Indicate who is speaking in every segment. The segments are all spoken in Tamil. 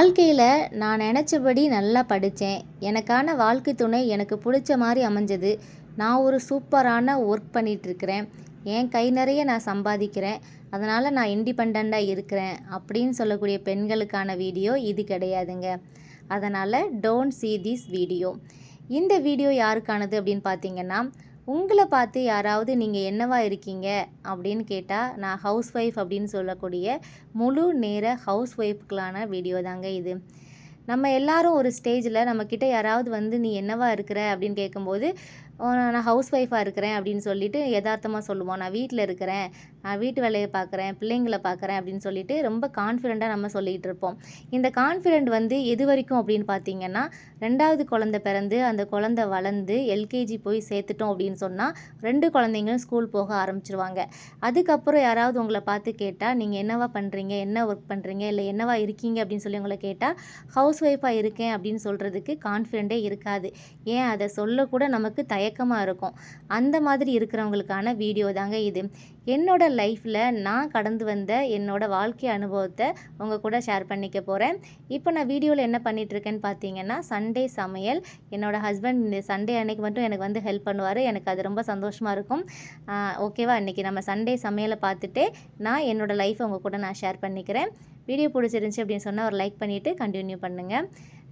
Speaker 1: வாழ்க்கையில் நான் நினச்சபடி நல்லா படித்தேன் எனக்கான வாழ்க்கை துணை எனக்கு பிடிச்ச மாதிரி அமைஞ்சது. நான் ஒரு சூப்பரான ஒர்க் பண்ணிகிட்ருக்கிறேன் என் கை நிறைய நான் சம்பாதிக்கிறேன். அதனால் நான் இண்டிபெண்ட்டாக இருக்கிறேன். அப்படின்னு சொல்லக்கூடிய பெண்களுக்கான வீடியோ இது கிடையாதுங்க. அதனால் டோன்ட் சீ திஸ் வீடியோ இந்த வீடியோ யாருக்கானது அப்படின்னு பார்த்தீங்கன்னா உங்களை பார்த்து யாராவது நீங்கள் என்னவா இருக்கீங்க? அப்படின்னு கேட்டால் நான் ஹவுஸ் ஒய்ஃப் அப்படின்னு சொல்லக்கூடிய முழு நேர ஹவுஸ் ஒய்ஃப்களான வீடியோ தாங்க இது. நம்ம எல்லாரும் ஒரு ஸ்டேஜில் நம்மக்கிட்ட யாராவது வந்து நீ என்னவா இருக்கிற? அப்படின்னு கேட்கும்போது நான் ஹவுஸ் ஒய்ஃபாக இருக்கிறேன் அப்படின்னு சொல்லிட்டு யதார்த்தமாக சொல்லுவோம். நான் வீட்டில் இருக்கிறேன். வீட்டு வேலையை பார்க்குறேன் பிள்ளைங்களை பார்க்குறேன் அப்படின்னு சொல்லிட்டு ரொம்ப கான்ஃபிடெண்ட்டாக நம்ம சொல்லிகிட்டு இருப்போம். இந்த கான்ஃபிடென்ட் வந்து எது வரைக்கும் அப்படின்னு பார்த்தீங்கன்னா ரெண்டாவது குழந்தை பிறந்து அந்த குழந்தை வளர்ந்து எல்கேஜி போய் சேர்த்துட்டோம் அப்படின்னு சொன்னால் ரெண்டு குழந்தைங்களும் ஸ்கூல் போக ஆரம்பிச்சிருவாங்க. அதுக்கப்புறம் யாராவது உங்களை பார்த்து கேட்டால் நீங்கள் என்னவா பண்ணுறீங்க என்ன ஒர்க் பண்ணுறீங்க இல்லை என்னவா இருக்கீங்க? அப்படின்னு சொல்லி உங்களை கேட்டால் ஹவுஸ் ஒய்ஃபாக இருக்கேன் அப்படின்னு சொல்கிறதுக்கு கான்ஃபிடென்ட்டே இருக்காது. ஏன்? அதை சொல்லக்கூட நமக்கு தயக்கமாக இருக்கும். அந்த மாதிரி இருக்கிறவங்களுக்கான வீடியோ தாங்க இது. என்னோட லைஃப்பில் நான் கடந்து வந்த என்னோட வாழ்க்கை அனுபவத்தை உங்கள் கூட ஷேர் பண்ணிக்க போகிறேன் இப்போ நான் வீடியோவில் என்ன பண்ணிகிட்ருக்கேன்னு பார்த்தீங்கன்னா சண்டே சமையல். என்னோடய ஹஸ்பண்ட் இந்த சண்டே அன்னைக்கு மட்டும் எனக்கு வந்து ஹெல்ப் பண்ணுவார். எனக்கு அது ரொம்ப சந்தோஷமாக இருக்கும். ஓகேவா? இன்றைக்கி நம்ம சண்டே சமையலை பார்த்துட்டு நான் என்னோடய லைஃப்பை உங்கள் கூட நான் ஷேர் பண்ணிக்கிறேன். வீடியோ பிடிச்சிருந்துச்சி அப்படின்னு சொன்னால் ஒரு லைக் பண்ணிவிட்டு கண்டினியூ பண்ணுங்கள்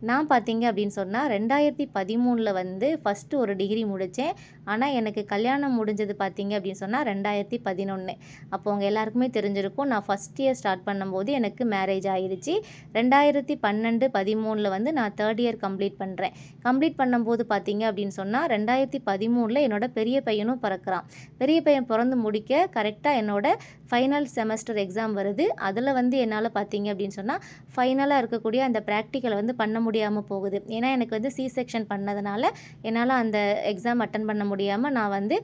Speaker 1: நான் பார்த்தீங்க அப்படின்னு சொன்னால் ரெண்டாயிரத்தி பதிமூணில் வந்து ஃபஸ்ட்டு ஒரு டிகிரி முடித்தேன் ஆனால் எனக்கு கல்யாணம் முடிஞ்சது பார்த்தீங்க அப்படின்னு சொன்னால் ரெண்டாயிரத்தி பதினொன்று அப்போ உங்கள் எல்லாருக்குமே தெரிஞ்சிருக்கும் நான் ஃபஸ்ட் இயர் ஸ்டார்ட் பண்ணும்போது எனக்கு மேரேஜ் ஆயிடுச்சு ரெண்டாயிரத்தி பன்னெண்டு பதிமூணில் வந்து நான் தேர்ட் இயர் கம்ப்ளீட் பண்ணுறேன் கம்ப்ளீட் பண்ணும்போது பார்த்தீங்க அப்படின்னு சொன்னால் ரெண்டாயிரத்தி பதிமூணில் என்னோட பெரிய பையனும் பிறக்கிறான். பெரிய பையன் பிறந்து முடிக்க கரெக்டாக என்னோட ஃபைனல் செமஸ்டர் எக்ஸாம் வருது. அதில் வந்து என்னால் பார்த்தீங்க அப்படின்னு சொன்னால் ஃபைனலாக இருக்கக்கூடிய அந்த ப்ராக்டிக்கலை வந்து பண்ண முடியும் முடியாமல் போகுது. ஏன்னா எனக்கு வந்து சி செக்ஷன் பண்ணதுனால என்னால் அந்த எக்ஸாம் அட்டன் பண்ண முடியாமல் நான் வந்து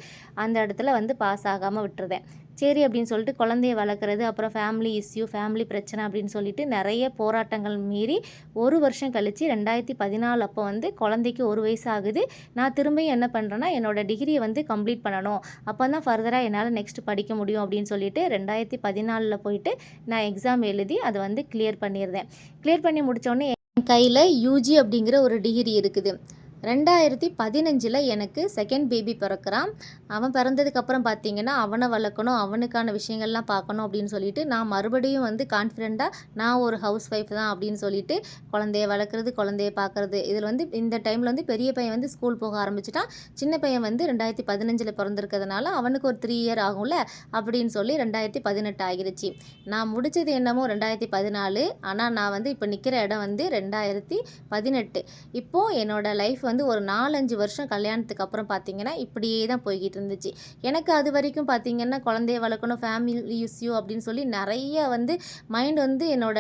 Speaker 1: அந்த இடத்துல வந்து பாஸ் ஆகாமல் விட்டுருதேன் சரி அப்படின்னு சொல்லிட்டு குழந்தைய வளர்க்குறது அப்புறம் ஃபேமிலி இஷ்யூ ஃபேமிலி பிரச்சனை அப்படின்னு சொல்லிட்டு நிறைய போராட்டங்கள் மீறி ஒரு வருஷம் கழித்து ரெண்டாயிரத்தி பதினாலு அப்போ வந்து குழந்தைக்கு ஒரு வயசு ஆகுது. நான் திரும்பியும் என்ன பண்ணுறேன்னா என்னோட டிகிரியை வந்து கம்ப்ளீட் பண்ணணும். அப்போ தான் ஃபர்தராக என்னால் நெக்ஸ்ட் படிக்க முடியும் அப்படின்னு சொல்லிட்டு ரெண்டாயிரத்தி பதினாலில் போயிட்டு நான் எக்ஸாம் எழுதி அதை வந்து கிளியர் பண்ணியிருந்தேன் கிளியர் பண்ணி முடித்தோடனே கையில் யூஜி அப்படிங்கிற ஒரு டிகிரி இருக்குது. ரெண்டாயிரத்தி பதினஞ்சில் எனக்கு செகண்ட் பேபி பிறக்கிறான் அவன் பிறந்ததுக்கப்புறம் பார்த்தீங்கன்னா அவனை வளர்க்கணும் அவனுக்கான விஷயங்கள்லாம் பார்க்கணும் அப்படின்னு சொல்லிட்டு நான் மறுபடியும் வந்து கான்ஃபிடெண்ட்டாக நான் ஒரு ஹவுஸ் ஒய்ஃப் தான் அப்படின்னு சொல்லிட்டு குழந்தைய வளர்க்குறது குழந்தைய பார்க்குறது. இதில் வந்து இந்த டைமில் வந்து பெரிய பையன் வந்து ஸ்கூல் போக ஆரம்பிச்சிட்டான். சின்ன பையன் வந்து ரெண்டாயிரத்தி பதினஞ்சில் பிறந்திருக்கிறதுனால அவனுக்கு ஒரு த்ரீ இயர் ஆகும்ல அப்படின்னு சொல்லி ரெண்டாயிரத்தி பதினெட்டு ஆகிருச்சு. நான் முடித்தது என்னமோ ரெண்டாயிரத்தி பதினாலு ஆனால் நான் வந்து இப்போ நிற்கிற இடம் வந்து ரெண்டாயிரத்தி பதினெட்டு. இப்போது என்னோடய லைஃப் வந்து ஒரு நாலஞ்சு வருஷம் கல்யாணத்துக்கு அப்புறம் பார்த்தீங்கன்னா இப்படியே தான் போய்கிட்டு இருந்துச்சு. எனக்கு அது வரைக்கும் பார்த்தீங்கன்னா குழந்தைய வளர்க்கணும் ஃபேமிலி இஷ்யூ அப்படின்னு சொல்லி நிறைய வந்து மைண்ட் வந்து என்னோட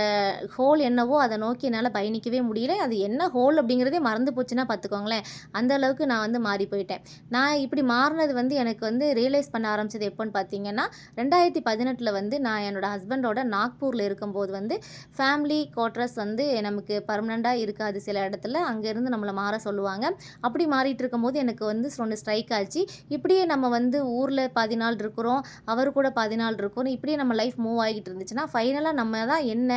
Speaker 1: ஹோல் என்னவோ அதை நோக்கி என்னால் பயணிக்கவே முடியல. அது என்ன ஹோல் அப்படிங்கிறதே மறந்து போச்சுன்னா பார்த்துக்கோங்களேன் அந்த அளவுக்கு நான் வந்து மாறி போயிட்டேன். நான் இப்படி மாறினது வந்து எனக்கு வந்து ரியலைஸ் பண்ண ஆரம்பிச்சது எப்போன்னு பார்த்தீங்கன்னா ரெண்டாயிரத்தி பதினெட்டில் வந்து நான் என்னோடய ஹஸ்பண்டோட நாக்பூரில் இருக்கும்போது வந்து ஃபேமிலி குவார்ட்டர்ஸ் வந்து நமக்கு பர்மனெண்ட்டாக இருக்காது சில இடத்துல. அங்கேருந்து நம்மளை மாற சொல்லுவாங்க. அப்படி மாறிட்டு இருக்கும்போது எனக்கு வந்து ஒன்று ஸ்ட்ரைக் ஆச்சு. இப்படியே நம்ம வந்து ஊரில் பாதி நாள் இருக்கிறோம் அவர் கூட பாதி நாள் இருக்கிறோம் இப்படியே நம்ம லைஃப் மூவ் ஆகிட்டு இருந்துச்சுன்னா ஃபைனலாக நம்ம தான் என்ன?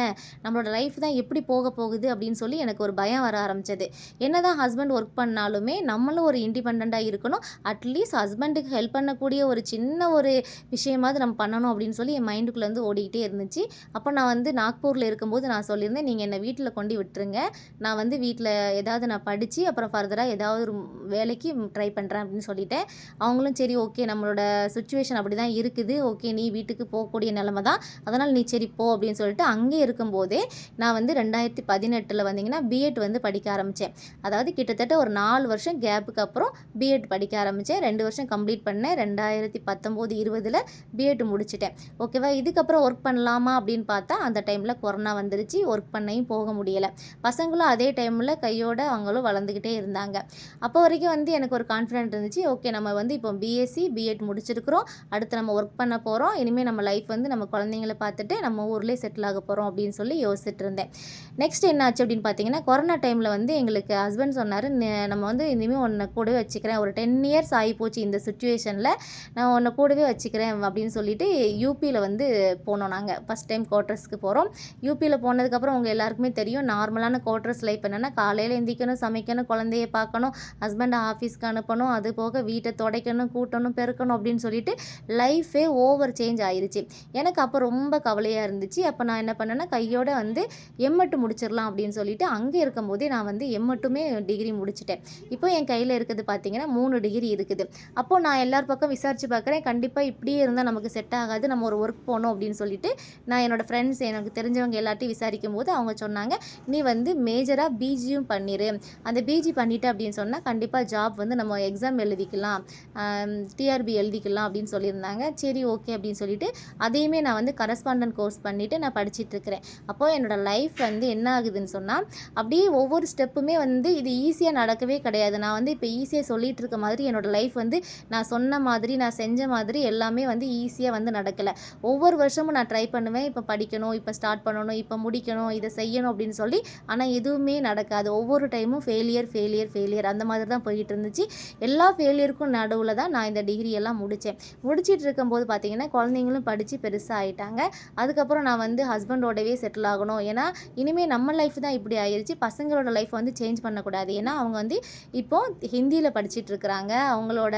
Speaker 1: நம்மளோட லைஃப் தான் எப்படி போக போகுது அப்படின்னு சொல்லி எனக்கு ஒரு பயம் வர ஆரம்பிச்சது. என்ன தான் ஹஸ்பண்ட் ஒர்க் பண்ணாலுமே நம்மளும் ஒரு இண்டிபெண்ட்டாக இருக்கணும். அட்லீஸ்ட் ஹஸ்பண்டுக்கு ஹெல்ப் பண்ணக்கூடிய ஒரு சின்ன ஒரு விஷயமாவது நம்ம பண்ணணும் அப்படின்னு சொல்லி என் மைண்டுக்குள்ளே வந்து ஓடிக்கிட்டே இருந்துச்சு. அப்போ நான் வந்து நாக்பூரில் இருக்கும்போது நான் சொல்லியிருந்தேன் நீங்கள் என்னை வீட்டில் கொண்டு விட்டுருங்க. நான் வந்து வீட்டில் ஏதாவது நான் படித்து அப்புறம் ஃபர்தராக ஏதாவது ஒரு வேலைக்கு ட்ரை பண்ணுறேன் அப்படின்னு சொல்லிட்டேன். அவங்களும் சரி ஓகே நம்மளோட சுச்சுவேஷன் அப்படி தான் இருக்குது. ஓகே நீ வீட்டுக்கு போகக்கூடிய நிலமை தான். அதனால் நீ சரி போ அப்படின்னு சொல்லிட்டு அங்கே இருக்கும்போதே நான் வந்து ரெண்டாயிரத்தி பதினெட்டில் வந்தீங்கன்னா பிஎட் வந்து படிக்க ஆரம்பித்தேன் அதாவது கிட்டத்தட்ட ஒரு நாலு வருஷம் கேப்புக்கு அப்புறம் பிஎட் படிக்க ஆரம்பித்தேன் ரெண்டு வருஷம் கம்ப்ளீட் பண்ணேன். ரெண்டாயிரத்தி பத்தொம்போது இருபதில் பிஎட் முடிச்சிட்டேன். ஓகேவா இதுக்கப்புறம் ஒர்க் பண்ணலாமா அப்படின்னு பார்த்தா அந்த டைமில் கொரோனா வந்துருச்சு. ஒர்க் பண்ணையும் போக முடியலை. பசங்களும் அதே டைமில் கையோட அவங்களும் வளர்ந்துக்கிட்டே இருந்தாங்க. அப்போ வரைக்கும் வந்து எனக்கு ஒரு கான்ஃபிடென்ட் இருந்துச்சு. ஓகே நம்ம வந்து இப்போ பி பிஎஸ்சி பிஎட் முடிச்சிருக்கிறோம். அடுத்து நம்ம ஒர்க் பண்ண போகிறோம் இனிமேல் நம்ம லைஃப் வந்து நம்ம குழந்தைங்கள பார்த்துட்டு நம்ம ஊர்லேயே செட்டில் ஆக போகிறோம் அப்படின்னு சொல்லி யோசிச்சுட்டு இருந்தேன். நெக்ஸ்ட் என்ன ஆச்சு அப்படின்னு பார்த்தீங்கன்னா கொரோனா டைமில் வந்து எங்களுக்கு ஹஸ்பண்ட் சொன்னார் நம்ம வந்து இனிமேல் ஒன்றை கூடவே வச்சுக்கிறேன். ஒரு டென் இயர்ஸ் ஆகி போச்சு இந்த சுச்சுவேஷனில் நான் உன்னை கூடவே வச்சுக்கிறேன் அப்படின்னு சொல்லிட்டு யூபியில் வந்து போனோம் நாங்கள் ஃபஸ்ட் டைம் குவார்ட்டர்ஸ்க்கு போகிறோம் யூபியில் போனதுக்கப்புறம் உங்கள் எல்லாருக்குமே தெரியும் நார்மலான குவார்ட்டர்ஸ் லைஃப் என்னென்னா காலையில் எந்திக்கணும் சமைக்கணும் குழந்தைய பார்க்கணும் ஹஸ்பண்டை ஆஃபீஸ்க்கு அனுப்பணும். அது போக வீட்டை துடைக்கணும் கூட்டணும் பெருக்கணும் அப்படின்னு சொல்லிட்டு லைஃபே ஓவர் சேஞ்ச் ஆயிடுச்சு எனக்கு அப்போ ரொம்ப கவலையாக இருந்துச்சு. அப்போ நான் என்ன பண்ணேன்னா கையோட வந்து எம்மட்டு முடிச்சிடலாம் அப்படின்னு சொல்லிட்டு அங்கே இருக்கும்போதே நான் வந்து எம்மட்டுமே டிகிரி முடிச்சிட்டேன். இப்போ என் கையில் இருக்குது பார்த்தீங்கன்னா மூணு டிகிரி இருக்குது. அப்போ நான் எல்லார் பக்கம் விசாரிச்சு பார்க்குறேன் கண்டிப்பாக இப்படியே இருந்தால் நமக்கு செட் ஆகாது. நம்ம ஒரு ஒர்க் போகணும் அப்படின்னு சொல்லிட்டு நான் என்னோடய ஃப்ரெண்ட்ஸ் எனக்கு தெரிஞ்சவங்க எல்லாத்தையும் விசாரிக்கும் போது அவங்க சொன்னாங்க நீ வந்து மேஜராக பிஜியும் பண்ணிடு அந்த பிஜி பண்ணிட்டு அப்படின்னு சொன்னால் கண்டிப்பாக ஜாப் வந்து நம்ம எக்ஸாம் எழுதிக்கலாம். டிஆர்பி எழுதிக்கலாம் அப்படின்னு சொல்லியிருந்தாங்க. சரி ஓகே அப்படின்னு சொல்லிட்டு அதையுமே நான் வந்து கரஸ்பாண்டன்ட் கோர்ஸ் பண்ணிவிட்டு நான் படிச்சிட்டு இருக்கிறேன். அப்போ என்னோட லைஃப் வந்து என்ன ஆகுதுன்னு சொன்னால் அப்படியே ஒவ்வொரு ஸ்டெப்புமே வந்து இது ஈஸியாக நடக்கவே கிடையாது. நான் வந்து இப்போ ஈஸியாக சொல்லிட்டு இருக்க மாதிரி என்னோட லைஃப் வந்து நான் சொன்ன மாதிரி நான் செஞ்ச மாதிரி எல்லாமே வந்து ஈஸியாக வந்து நடக்கலை. ஒவ்வொரு வருஷமும் நான் ட்ரை பண்ணுவேன். இப்போ படிக்கணும் இப்போ ஸ்டார்ட் பண்ணணும் இப்போ முடிக்கணும் இதை செய்யணும் அப்படின்னு சொல்லி ஆனால் எதுவுமே நடக்காது. ஒவ்வொரு டைமும் ஃபெயிலியர் ஃபெயிலியர் ஃபெயிலியர் அந்த மாதிரி தான் போயிட்டு இருந்துச்சு. எல்லா ஃபெயிலியருக்கும் நடுவில் தான் நான் இந்த டிகிரி எல்லாம் முடித்தேன் முடிச்சிட்டு இருக்கும்போது பார்த்தீங்கன்னா குழந்தைங்களும் படித்து பெருசாக ஆயிட்டாங்க. அதுக்கப்புறம் நான் வந்து ஹஸ்பண்டோடவே செட்டில் ஆகணும். ஏன்னா இனிமேல் நம்ம லைஃப் தான் இப்படி ஆயிடுச்சு பசங்களோட லைஃப் வந்து சேஞ்ச் பண்ணக்கூடாது. ஏன்னா அவங்க வந்து இப்போது ஹிந்தியில் படிச்சிட்டு இருக்கிறாங்க. அவங்களோட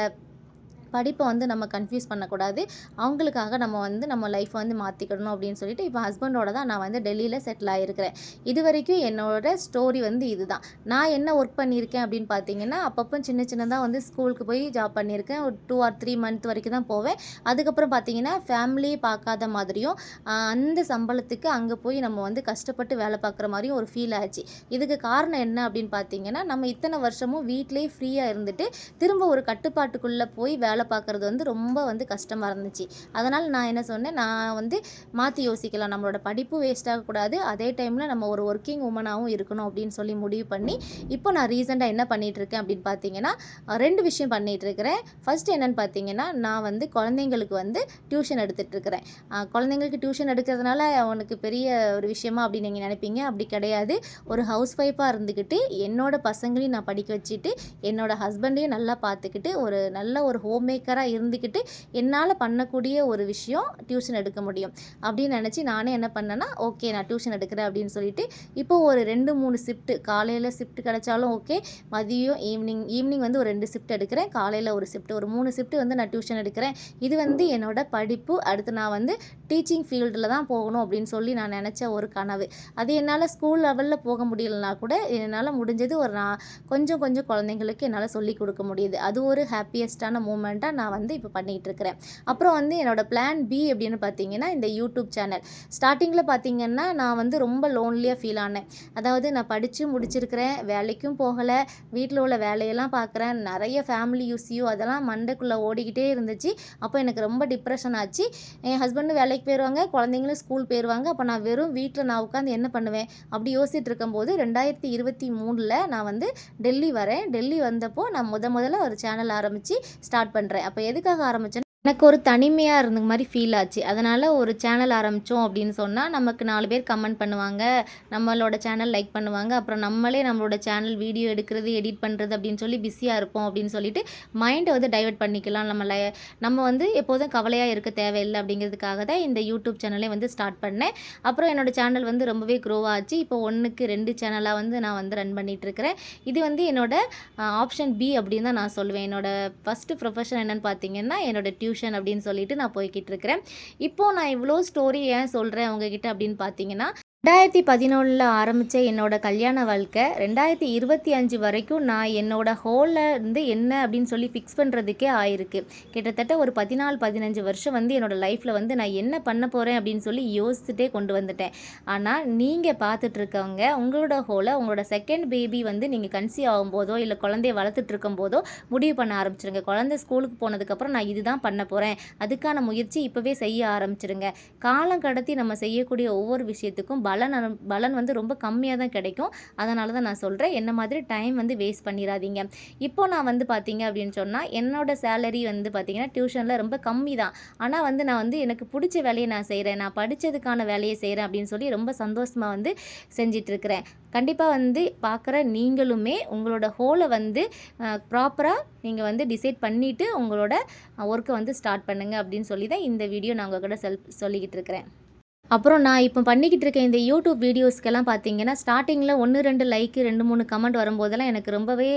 Speaker 1: படிப்பை வந்து நம்ம கன்ஃபியூஸ் பண்ணக்கூடாது. அவங்களுக்காக நம்ம வந்து நம்ம லைஃப்பை வந்து மாற்றிக்கிடணும் அப்படின்னு சொல்லிட்டு இப்போ ஹஸ்பண்டோட தான் நான் வந்து டெல்லியில் செட்டில் ஆகிருக்கிறேன் இது வரைக்கும் என்னோட ஸ்டோரி வந்து இதுதான். நான் என்ன ஒர்க் பண்ணியிருக்கேன் அப்படின்னு பார்த்தீங்கன்னா அப்பப்போ சின்ன சின்னதாக வந்து ஸ்கூலுக்கு போய் ஜாப் பண்ணியிருக்கேன். ஒரு டூ ஆர் த்ரீ மந்த் வரைக்கும் தான் போவேன். அதுக்கப்புறம் பார்த்தீங்கன்னா ஃபேமிலியை பார்க்காத மாதிரியும் அந்த சம்பளத்துக்கு அங்கே போய் நம்ம வந்து கஷ்டப்பட்டு வேலை பார்க்குற மாதிரியும் ஒரு ஃபீல் ஆச்சு. இதுக்கு காரணம் என்ன அப்படின்னு பார்த்தீங்கன்னா நம்ம இத்தனை வருஷமும் வீட்டிலே ஃப்ரீயாக இருந்துட்டு திரும்ப ஒரு கட்டுப்பாட்டுக்குள்ளே போய் வேலை பார்க்குறது வந்து ரொம்ப வந்து கஷ்டமாக இருந்துச்சு. அதனால் நான் என்ன சொன்னேன் நான் வந்து மாற்றி யோசிக்கலாம். நம்மளோட படிப்பு வேஸ்ட் ஆகக்கூடாது அதே டைமில் நம்ம ஒரு ஒர்க்கிங் உமனாகவும் இருக்கணும் அப்படின்னு சொல்லி முடிவு பண்ணி இப்போ நான் ரீசெண்டாக என்ன பண்ணிகிட்ருக்கேன் அப்படின்னு பார்த்தீங்கன்னா ரெண்டு விஷயம் பண்ணிகிட்ருக்கிறேன் இருக்கிறேன். என்னென்னு பார்த்தீங்கன்னா நான் வந்து குழந்தைங்களுக்கு வந்து டியூஷன் எடுத்துகிட்ருக்கிறேன் குழந்தைங்களுக்கு டியூஷன் எடுக்கிறதுனால அவனுக்கு பெரிய ஒரு விஷயமா அப்படின்னு நீங்கள் நினைப்பீங்க. அப்படி கிடையாது. ஒரு ஹவுஸ் ஒய்ஃபாக இருந்துக்கிட்டு என்னோட பசங்களையும் நான் படிக்க வச்சுட்டு என்னோட ஹஸ்பண்டையும் நல்லா பார்த்துக்கிட்டு ஒரு நல்ல ஒரு ஹோம் மேக்கராக இருந்துக்கிட்டு என்னால் பண்ணக்கூடிய ஒரு விஷயம் டியூஷன் எடுக்க முடியும். அப்படின்னு நினச்சி நானே என்ன பண்ணேன்னா ஓகே நான் டியூஷன் எடுக்கிறேன் அப்படின்னு சொல்லிட்டு இப்போ ஒரு ரெண்டு மூணு ஷிஃப்ட்டு காலையில் ஷிஃப்ட் கிடைச்சாலும் ஓகே மதியம் ஈவினிங் ஈவினிங் வந்து ஒரு ரெண்டு ஷிஃப்ட் எடுக்கிறேன் காலையில் ஒரு ஷிஃப்ட் ஒரு மூணு ஷிஃப்ட் வந்து நான் டியூஷன் எடுக்கிறேன். இது வந்து என்னோட படிப்பு அடுத்து நான் வந்து டீச்சிங் ஃபீல்டில் தான் போகணும் அப்படின்னு சொல்லி நான் நினச்ச ஒரு கனவு. அது என்னால் ஸ்கூல் லெவலில் போக முடியலனா கூட என்னால் முடிஞ்சது ஒரு நான் கொஞ்சம் கொஞ்சம் குழந்தைங்களுக்கு என்னால் சொல்லி கொடுக்க முடியுது. அது ஒரு ஹாப்பியஸ்டான மூமெண்ட் மூமெண்ட்டாக நான் வந்து இப்போ பண்ணிகிட்டு இருக்கிறேன் அப்புறம் வந்து என்னோட பிளான் பி அப்படின்னு பார்த்தீங்கன்னா இந்த யூடியூப் சேனல் ஸ்டார்டிங்கில் பார்த்தீங்கன்னா நான் வந்து ரொம்ப லோன்லியாக ஃபீல் ஆனேன். அதாவது நான் படித்து முடிச்சிருக்கிறேன் வேலைக்கும் போகலை வீட்டில் உள்ள வேலையெல்லாம் பார்க்குறேன் நிறைய ஃபேமிலி யூஸியோ அதெல்லாம் மண்டைக்குள்ளே ஓடிக்கிட்டே இருந்துச்சு. அப்போ எனக்கு ரொம்ப டிப்ரெஷன் ஆச்சு. என் ஹஸ்பண்டும் வேலைக்கு போயிடுவாங்க குழந்தைங்களும் ஸ்கூல் போயிடுவாங்க அப்போ நான் வெறும் வீட்டில் நான் உட்காந்து என்ன பண்ணுவேன்? அப்படி யோசிச்சுட்டு இருக்கும்போது ரெண்டாயிரத்தி இருபத்தி மூணில் நான் வந்து டெல்லி வரேன். டெல்லி வந்தப்போ நான் முத முதல்ல ஒரு சேனல் ஆரம்பித்து ஸ்டார்ட் பண்ணேன். பண்ணுறேன் அப்போ எதுக்காக ஆரம்பிச்சேன்னா எனக்கு ஒரு தனிமையாக இருந்த மாதிரி ஃபீல் ஆச்சு. அதனால் ஒரு சேனல் ஆரம்பித்தோம் அப்படின்னு சொன்னால் நமக்கு நாலு பேர் கமெண்ட் பண்ணுவாங்க. நம்மளோட சேனல் லைக் பண்ணுவாங்க. அப்புறம் நம்மளே நம்மளோட சேனல் வீடியோ எடுக்கிறது எடிட் பண்ணுறது அப்படின்னு சொல்லி பிஸியாக இருப்போம் அப்படின்னு சொல்லிட்டு மைண்டை வந்து டைவர்ட் பண்ணிக்கலாம். நம்ம லை நம்ம வந்து எப்போதும் கவலையாக இருக்க தேவையில்லை அப்படிங்கிறதுக்காக தான் இந்த யூடியூப் சேனலே வந்து ஸ்டார்ட் பண்ணேன். அப்புறம் என்னோட சேனல் வந்து ரொம்பவே க்ரோ ஆச்சு. இப்போ ஒன்றுக்கு ரெண்டு சேனலாக வந்து நான் வந்து ரன் பண்ணிகிட்ருக்கிறேன் இது வந்து என்னோட ஆப்ஷன் பி அப்படின்னு தான் நான் சொல்லுவேன் என்னோட ஃபஸ்ட்டு ப்ரொஃபஷன் என்னென்னு பார்த்தீங்கன்னா என்னோடய டியூ டியூஷன் அப்படின்னு சொல்லிட்டு நான் போய்கிட்டு இருக்கிறேன். இப்போ நான் இவ்வளோ ஸ்டோரி ஏன் சொல்கிறேன் உங்ககிட்ட அப்படின்னு பார்த்தீங்கன்னா ரெண்டாயிரத்தி பதினொன்றில் ஆரம்பித்த என்னோடய கல்யாண வாழ்க்கை ரெண்டாயிரத்தி இருபத்தி அஞ்சு வரைக்கும் நான் என்னோடய ஹோலில் இருந்து என்ன அப்படின்னு சொல்லி ஃபிக்ஸ் பண்ணுறதுக்கே ஆயிருக்கு. கிட்டத்தட்ட ஒரு பதினாலு பதினஞ்சு வருஷம் வந்து என்னோடய லைஃப்பில் வந்து நான் என்ன பண்ண போகிறேன் அப்படின்னு சொல்லி யோசிச்சுட்டே கொண்டு வந்துட்டேன். ஆனால் நீங்கள் பார்த்துட்ருக்கவங்க உங்களோட ஹோலை உங்களோட செகண்ட் பேபி வந்து நீங்கள் கன்சீவ் ஆகும்போதோ இல்லை குழந்தைய வளர்த்துட்ருக்கும் போதோ முடிவு பண்ண ஆரம்பிச்சிருங்க. குழந்தை ஸ்கூலுக்கு போனதுக்கப்புறம் நான் இதுதான் பண்ண போகிறேன் அதுக்கான முயற்சி இப்போவே செய்ய ஆரம்பிச்சிருங்க. காலம் கடத்தி நம்ம செய்யக்கூடிய ஒவ்வொரு விஷயத்துக்கும் பலன் அனு- பலன் வந்து ரொம்ப கம்மியாக தான் கிடைக்கும். அதனால தான் நான் சொல்கிறேன் என்ன மாதிரி டைம் வந்து வேஸ்ட் பண்ணிடாதீங்க இப்போ நான் வந்து பார்த்தீங்க அப்படின்னு சொன்னால் என்னோடய சேலரி வந்து பார்த்தீங்கன்னா டியூஷனில் ரொம்ப கம்மி தான். ஆனால் வந்து நான் வந்து எனக்கு பிடிச்ச வேலையை நான் செய்கிறேன் நான் படித்ததுக்கான வேலையை செய்கிறேன் அப்படின்னு சொல்லி ரொம்ப சந்தோஷமாக வந்து செஞ்சிட்ருக்கிறேன். கண்டிப்பாக வந்து பார்க்குற நீங்களுமே உங்களோட ஹோலை வந்து ப்ராப்பராக நீங்கள் வந்து டிசைட் பண்ணிவிட்டு உங்களோட ஒர்க்கை வந்து ஸ்டார்ட் பண்ணுங்கள் அப்படின்னு சொல்லி தான் இந்த வீடியோ நான் உங்கள் கூட செல் சொல்லிக்கிட்டு இருக்கிறேன் அப்புறம் நான் இப்போ பண்ணிக்கிட்டு இருக்க இந்த யூடியூப் வீடியோஸ்க்கெல்லாம் பார்த்தீங்கன்னா ஸ்டார்டிங்கில் ஒன்று ரெண்டு லைக்கு ரெண்டு மூணு கமெண்ட் வரும்போதெல்லாம் எனக்கு ரொம்பவே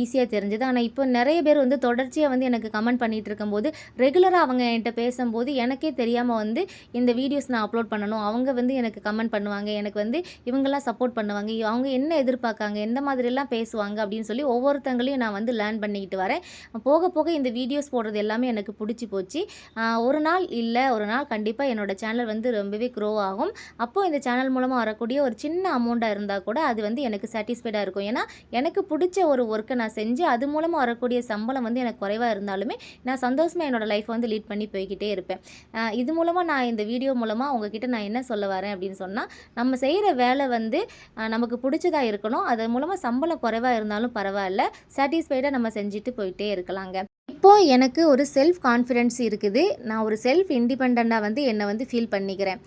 Speaker 1: ஈஸியாக தெரிஞ்சுது. ஆனால் இப்போ நிறைய பேர் வந்து தொடர்ச்சியாக வந்து எனக்கு கமெண்ட் பண்ணிகிட்டு இருக்கும்போது ரெகுலராக அவங்க என்கிட்ட பேசும்போது எனக்கே தெரியாமல் வந்து இந்த வீடியோஸ் நான் அப்லோட் பண்ணணும். அவங்க வந்து எனக்கு கமெண்ட் பண்ணுவாங்க. எனக்கு வந்து இவங்கெல்லாம் சப்போர்ட் பண்ணுவாங்க. அவங்க என்ன எதிர்பார்க்காங்க? எந்த மாதிரிலாம் பேசுவாங்க? அப்படின்னு சொல்லி ஒவ்வொருத்தங்களையும் நான் வந்து லேர்ன் பண்ணிக்கிட்டு வரேன். போக போக இந்த வீடியோஸ் போடுறது எல்லாமே எனக்கு பிடிச்சி போச்சு. ஒரு நாள் இல்லை ஒரு நாள் கண்டிப்பாக என்னோடய சேனல் வந்து ரொம்ப ரொம்பவே க்ரோ ஆகும். அப்போது இந்த சேனல் மூலமாக வரக்கூடிய ஒரு சின்ன அமௌண்ட்டாக இருந்தால் கூட அது வந்து எனக்கு சாட்டிஸ்ஃபைடாக இருக்கும். ஏன்னா எனக்கு பிடிச்ச ஒரு ஒர்க்கை நான் செஞ்சு அது மூலமாக வரக்கூடிய சம்பளம் வந்து எனக்கு குறைவாக இருந்தாலுமே நான் சந்தோஷமாக என்னோடய லைஃப்பை வந்து லீட் பண்ணி போய்கிட்டே இருப்பேன். இது மூலமாக நான் இந்த வீடியோ மூலமாக உங்ககிட்ட நான் என்ன சொல்ல வரேன் அப்படின்னு சொன்னால் நம்ம செய்கிற வேலை வந்து நமக்கு பிடிச்சதாக இருக்கணும். அது மூலமாக சம்பளம் குறைவாக இருந்தாலும் பரவாயில்ல. சாட்டிஸ்ஃபைடாக நம்ம செஞ்சுட்டு போயிட்டே இருக்கலாங்க. இப்போது எனக்கு ஒரு செல்ஃப் கான்ஃபிடென்ஸ் இருக்குது. நான் ஒரு செல்ஃப் இண்டிபெண்ட்டாக வந்து என்னை வந்து ஃபீல் பண்ணிக்கிறேன்.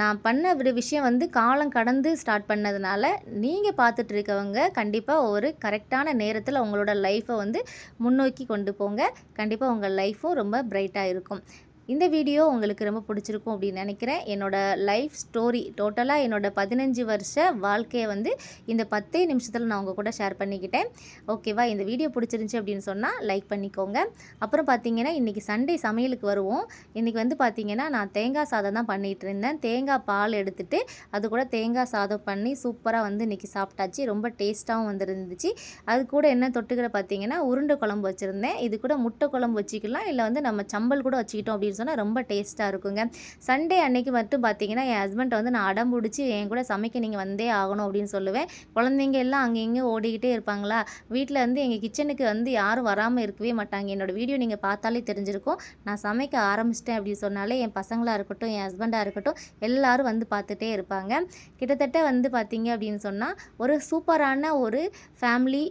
Speaker 1: நான் பண்ண ஒரு விஷயம் வந்து காலம் கடந்து ஸ்டார்ட் பண்ணதுனால நீங்கள் பார்த்துட்டு இருக்கவங்க கண்டிப்பாக ஒரு கரெக்டான நேரத்தில் உங்களோட லைஃப்பை வந்து முன்னோக்கி கொண்டு போங்க. கண்டிப்பாக உங்கள் லைஃப்பும் ரொம்ப பிரைட்டாக இருக்கும். இந்த வீடியோ உங்களுக்கு ரொம்ப பிடிச்சிருக்கும் அப்படின்னு நினைக்கிறேன். என்னோடய லைஃப் ஸ்டோரி டோட்டலாக என்னோட பதினஞ்சு வருஷ வாழ்க்கையை வந்து இந்த பத்தே நிமிஷத்தில் நான் உங்கள் கூட ஷேர் பண்ணிக்கிட்டேன். ஓகேவா இந்த வீடியோ பிடிச்சிருந்துச்சி அப்படின்னு சொன்னால் லைக் பண்ணிக்கோங்க. அப்புறம் பார்த்தீங்கன்னா இன்றைக்கி சண்டே சமையலுக்கு வருவோம். இன்றைக்கி வந்து பார்த்திங்கன்னா நான் தேங்காய் சாதம் தான் பண்ணிகிட்டு இருந்தேன். தேங்காய் பால் எடுத்துகிட்டு அது கூட தேங்காய் சாதம் பண்ணி சூப்பராக வந்து இன்றைக்கி சாப்பிட்டாச்சு. ரொம்ப டேஸ்ட்டாகவும் வந்துருந்துச்சு. அது கூட என்ன தொட்டுக்கிற பார்த்தீங்கன்னா உருண்டை குழம்பு வச்சுருந்தேன். இது கூட முட்டை குழம்பு வச்சுக்கலாம். இல்லை வந்து நம்ம சம்பல் கூட வச்சுக்கிட்டோம் அப்படின்னு சொன்னால் ரொம்ப டேஸ்ட்டாக இருக்குங்க. சண்டே அன்னைக்கு மட்டும் பார்த்தீங்கன்னா என் ஹஸ்பண்ட் வந்து நான் அடம் பிடிச்சி என் கூட சமைக்க நீங்கள் வந்தே ஆகணும் அப்படின்னு சொல்லுவேன். குழந்தைங்க எல்லாம் அங்கே இங்கே ஓடிக்கிட்டே இருப்பாங்களா? வீட்டில் வந்து எங்கள் கிச்சனுக்கு வந்து யாரும் வராமல் இருக்கவே மாட்டாங்க. என்னோட வீடியோ நீங்கள் பார்த்தாலே தெரிஞ்சிருக்கும். நான் சமைக்க ஆரம்பிச்சிட்டேன் அப்படின்னு சொன்னாலே என் பசங்களாக இருக்கட்டும் என் ஹஸ்பண்டாக இருக்கட்டும் எல்லாரும் வந்து பார்த்துட்டே இருப்பாங்க. கிட்டத்தட்ட வந்து பார்த்தீங்க அப்படின்னு சொன்னால் ஒரு சூப்பரான ஒரு ஃபேமிலி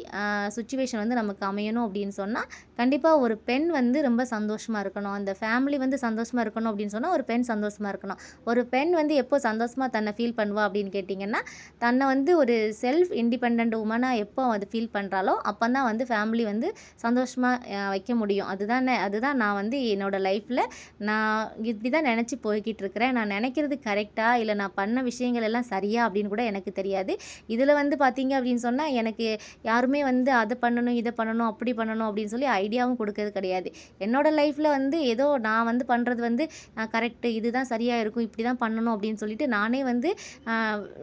Speaker 1: சுச்சுவேஷன் வந்து நமக்கு அமையணும் அப்படின்னு சொன்னால் கண்டிப்பாக ஒரு பெண் வந்து ரொம்ப சந்தோஷமாக இருக்கணும். அந்த ஃபேமிலி வந்து வந்து சந்தோஷமாக இருக்கணும் அப்படின்னு சொன்னால் ஒரு பெண் சந்தோஷமாக இருக்கணும். ஒரு பெண் வந்து எப்போ சந்தோஷமாக தன்னை ஃபீல் பண்ணுவா அப்படின்னு கேட்டிங்கன்னா தன்னை வந்து ஒரு செல்ஃப் இண்டிபெண்ட் உமனாக எப்போ அது ஃபீல் பண்ணுறாலோ அப்போ தான் வந்து ஃபேமிலி வந்து சந்தோஷமாக வைக்க முடியும். அதுதான் அதுதான் நான் வந்து என்னோடய லைஃப்பில் நான் இப்படி தான் நினச்சி போய்கிட்டு இருக்கிறேன். நான் நினைக்கிறது கரெக்டாக இல்லை நான் பண்ண விஷயங்கள் எல்லாம் சரியா? அப்படின்னு கூட எனக்கு தெரியாது. இதில் வந்து பார்த்தீங்க அப்படின்னு சொன்னால் எனக்கு யாருமே வந்து அதை பண்ணணும் இதை பண்ணணும் அப்படி பண்ணணும் அப்படின்னு சொல்லி ஐடியாவும் கொடுக்கறது கிடையாது. என்னோடய லைஃப்பில் வந்து ஏதோ நான் வந்து பண்ணுறது வந்து கரெக்டு இதுதான் சரியாக இருக்கும் இப்படி தான் பண்ணணும் அப்படின்னு சொல்லிட்டு நானே வந்து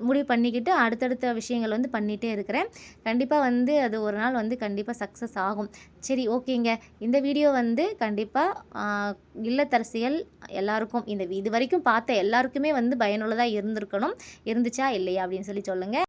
Speaker 1: முடிவு பண்ணிக்கிட்டு அடுத்தடுத்த விஷயங்கள் வந்து பண்ணிகிட்டே இருக்கிறேன். கண்டிப்பாக வந்து அது ஒரு நாள் வந்து கண்டிப்பாக சக்ஸஸ் ஆகும். சரி ஓகேங்க. இந்த வீடியோ வந்து கண்டிப்பாக இல்லத்தரசியல் எல்லாருக்கும் இந்த இது வரைக்கும் பார்த்த எல்லாருக்குமே வந்து பயனுள்ளதாக இருந்திருக்கணும். இருந்துச்சா இல்லையா அப்படின்னு சொல்லி சொல்லுங்கள்